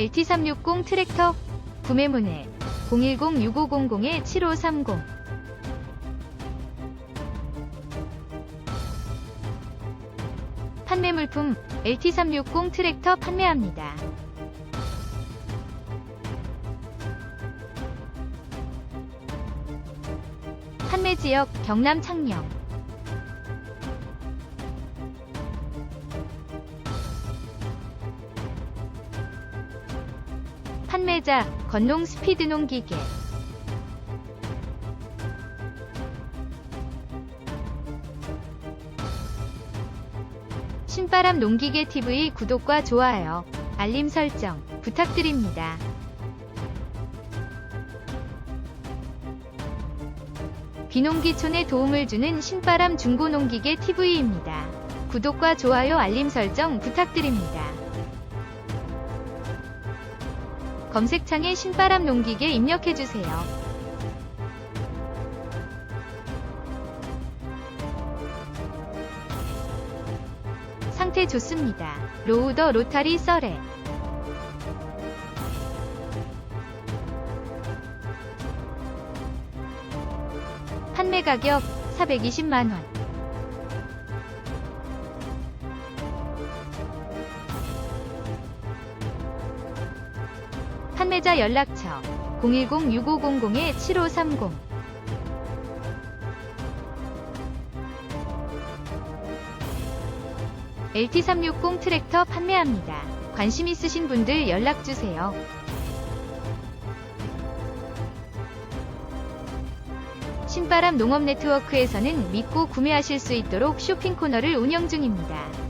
LT360 트랙터 구매 문의 010-6500-7530 판매 물품 LT360 트랙터 판매합니다. 판매 지역 경남 창녕 판매자 건농 스피드농 기계 신바람 농기계 TV 구독과 좋아요, 알림 설정 부탁드립니다. 비농기촌에 도움을 주는 신바람 중고농기계 TV입니다. 구독과 좋아요 알림 설정 부탁드립니다. 검색창에 신바람 농기계 입력해주세요. 상태 좋습니다. 로우더 로타리 썰에 판매 가격 420만원 판매자 연락처 010-6500-7530 LT360 트랙터 판매합니다. 관심 있으신 분들 연락주세요. 신바람 농업 네트워크에서는 믿고 구매하실 수 있도록 쇼핑 코너를 운영 중입니다.